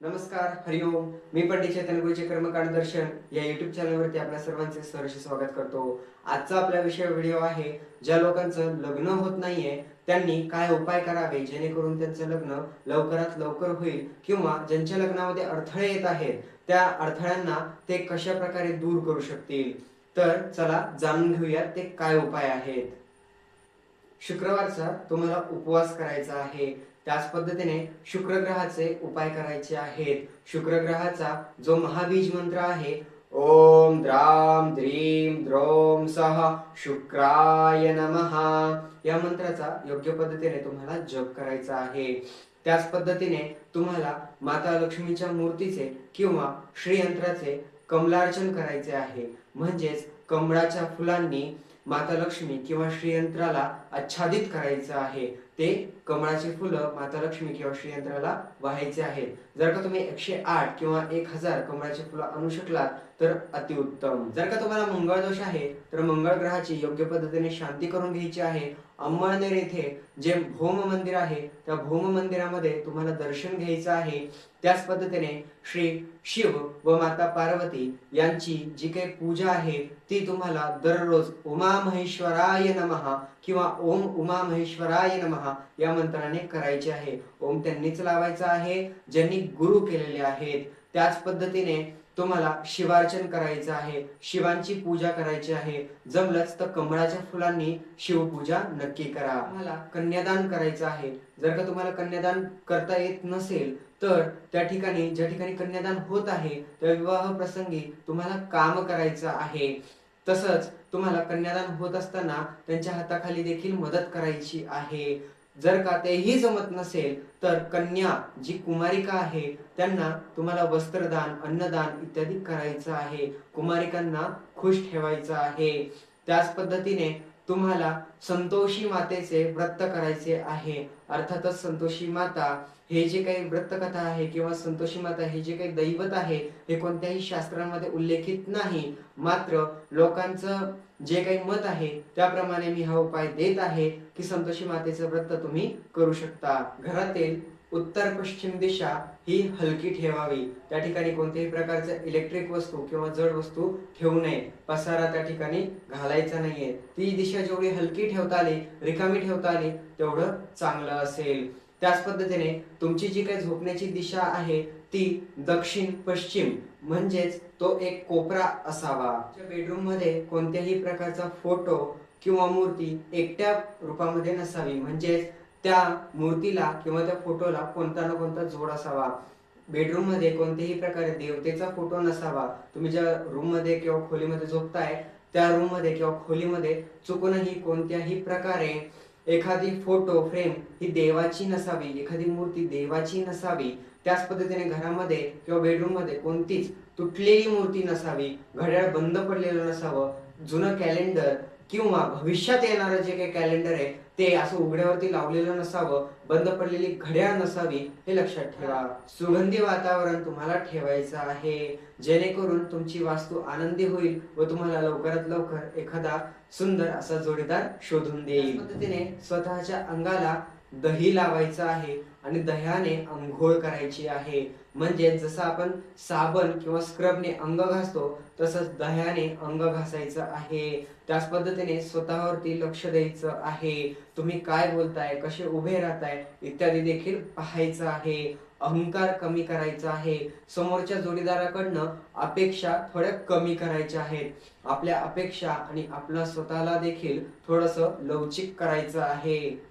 नमस्कार हरिओम मी पंडित चैतन्य गुरुचे कर्मकांड दर्शन या युट्यूब चॅनलवरती आपल्या सर्वांचे सहर्ष स्वागत करतो. आजचा आपला विषय व्हिडिओ आहे ज्या लोकांचं लग्न होत नाहीये त्यांनी काय उपाय करावे जेणेकरून त्यांचं लग्न लवकरात लवकर होईल किंवा ज्यांच्या लग्नामध्ये अडथळे येत आहेत त्या अडथळ्यांना ते कशा प्रकारे दूर करू शकतील? तर चला जाणून घेऊया ते काय उपाय आहेत. शुक्रवारचा तुम्हाला उपवास करायचा आहे. त्याच पद्धतीने शुक्रग्रहाचे उपाय करायचे आहेत. शुक्र ग्रहाचा जो महाबीज मंत्र आहे ओम द्राम द्रीम द्रोम सह शुक्राय नमहा या मंत्राचा योग्य पद्धतीने तुम्हाला जप करायचा आहे. त्याच पद्धतीने तुम्हाला माता लक्ष्मीच्या मूर्तीचे किंवा श्रीयंत्राचे कमलार्चन करायचे आहे. म्हणजेच कमळाच्या फुलांनी माता लक्ष्मी किंवा श्रीयंत्राला आच्छादित करायचं आहे. ते कमळाचे फुलं माता लक्ष्मी किंवा श्रीयंत्राला वाहायचे आहेत. जर का तुम्ही एकशे आठ किंवा एक हजार कमळाचे फुलं आणू शकलात तर अतिउत्तम. जर का तुम्हाला मंगळ दोष आहे तर मंगळ ग्रहाची योग्य पद्धतीने शांती करून घ्यायची आहे. अंमळनेर येथे जे भौम मंदिर आहे त्या भौम मंदिरामध्ये तुम्हाला दर्शन घ्यायचं आहे. त्याच पद्धतीने श्री शिव व माता पार्वती यांची जी काही पूजा आहे ती तुम्हाला दररोज उमा महेश्वराय नमहा किंवा ओम उमा महेश्वराय नमः या मंत्राने करायचे आहे. ओम त्यांनीच लावायचा आहे ज्यांनी गुरु केलेले आहेत. त्याच पद्धतीने तुम्हाला शिवार्चन करायचं आहे शिवांची पूजा करायची आहे. जमलंच तर कमळाच्या फुलांनी शिवपूजा नक्की करा. तुम्हाला कन्यादान करायचं आहे. जर का तुम्हाला कन्यादान करता येत नसेल तर त्या ठिकाणी ज्या ठिकाणी कन्यादान होत आहे त्या विवाह प्रसंगी तुम्हाला काम करायचं आहे. तसंच तुम्हाला कन्यादान होत असताना त्यांच्या हाताखाली देखील मदत करायची आहे. जर का तेही जमत नसेल तर कन्या जी कुमारिका आहे त्यांना तुम्हाला वस्त्रदान अन्नदान इत्यादी करायचं आहे. कुमारिकांना खुश ठेवायचं आहे. त्याच पद्धतीने तुम्हाला संतोषी मातेचे व्रत करायचे आहे. अर्थातच संतोषी माता हे जे काही व्रतकथा आहे किंवा संतोषी माता हे जे काही दैवत आहे हे कोणत्याही शास्त्रांमध्ये उल्लेखित नाही. मात्र लोकांचं जे काही मत आहे त्याप्रमाणे मी हा उपाय देत आहे की संतोषी मातेचं व्रत तुम्ही करू शकता. घरातील उत्तर पश्चिम दिशा ही हलकी ठेवावी. त्या ठिकाणी कोणत्याही प्रकारचं इलेक्ट्रिक वस्तू किंवा जड वस्तू ठेवू नये. पसारा त्या ठिकाणी घालायचा नाहीये. ती दिशा जेवढी हलकी ठेवता आली रिकामी ठेवता आली तेवढं चांगलं असेल. त्याच पद्धतीने तुमची जी काही झोपण्याची दिशा आहे ती दक्षिण पश्चिम म्हणजेच तो एक कोपरा असावा. बेडरूममध्ये कोणत्याही प्रकारचा फोटो किंवा मूर्ती एकट्या रूपामध्ये नसावी. म्हणजेच त्या मूर्तीला किंवा त्या फोटोला कोणता ना कोणता जोड असावा. बेडरूममध्ये कोणत्याही प्रकारे देवतेचा फोटो नसावा. तुम्ही ज्या रूममध्ये किंवा खोलीमध्ये झोपताय त्या रूममध्ये किंवा खोलीमध्ये चुकूनही कोणत्याही प्रकारे एखादी फोटो फ्रेम ही देवाची नसावी एखादी मूर्ती देवाची नसावी त्याच पद्धतीने घरामध्ये किंवा बेडरूममध्ये कोणतीच तुटलेली मूर्ती नसावी घड्याळ बंद पडलेलं नसावं जुनं कॅलेंडर किंवा भविष्यात येणारं जे काही कॅलेंडर आहे ते असं उघड्यावरती लावलेलं नसावं बंद पडलेली घड्याळ नसावी हे लक्षात ठेवा. सुगंधी वातावरण तुम्हाला ठेवायचं आहे. जेणेकरून तुमची वास्तू आनंदी होईल व तुम्हाला लवकरात लवकर एखादा सुंदर असा जोडीदार शोधून देईल. पद्धतीने स्वतःच्या अंगाला दही लावायचं आहे आणि दह्याने अंघोळ करायची आहे. म्हणजे जसं आपण साबण किंवा स्क्रबने अंग घासतो तसंच दह्याने अंग घासायचं आहे. त्याच पद्धतीने स्वतःवरती लक्ष द्यायचं आहे. तुम्ही काय बोलताय कसे उभे राहताय इत्यादी देखील पाहायचं आहे. अहंकार कमी करायचा आहे. समोरच्या जोडीदाराकडनं अपेक्षा थोड्या कमी करायच्या आहेत. आपल्या अपेक्षा आणि आपला स्वतःला देखील थोडस लवचिक करायचं आहे.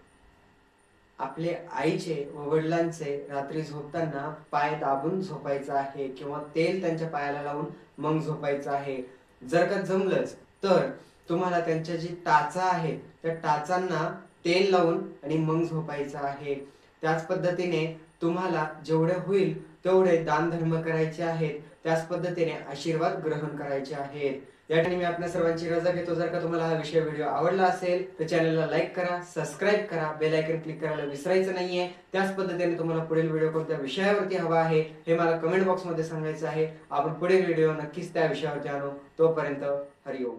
आपले आईचे व वडिलांचे रात्री झोपताना पाय दाबून झोपायचं आहे किंवा तेल त्यांच्या पायाला लावून मग झोपायचं आहे. जर का जमलंच तर तुम्हाला त्यांच्या जी टाचा आहे त्या टाचांना तेल लावून आणि मग झोपायचं आहे. त्याच पद्धतीने तुम्हाला जेवढं होईल तेवढे दान धर्म करायचे आहेत त्याच पद्धतीने आशीर्वाद ग्रहण करायचे आहेत. या ठिकाणी मी आपल्या सर्वांची रजा घेतो. जर का तुम्हाला हा विषय व्हिडिओ आवडला असेल तर चॅनलला लाईक करा सबस्क्राईब करा बेल आयकन क्लिक करायला विसरायचं नाहीये. त्याच पद्धतीने तुम्हाला पुढील व्हिडिओ कोणत्या विषयावरती हवा आहे हे मला कमेंट बॉक्समध्ये सांगायचं आहे. आपण पुढील व्हिडिओ नक्कीच त्या विषयावरती आणू. तोपर्यंत हरिओम.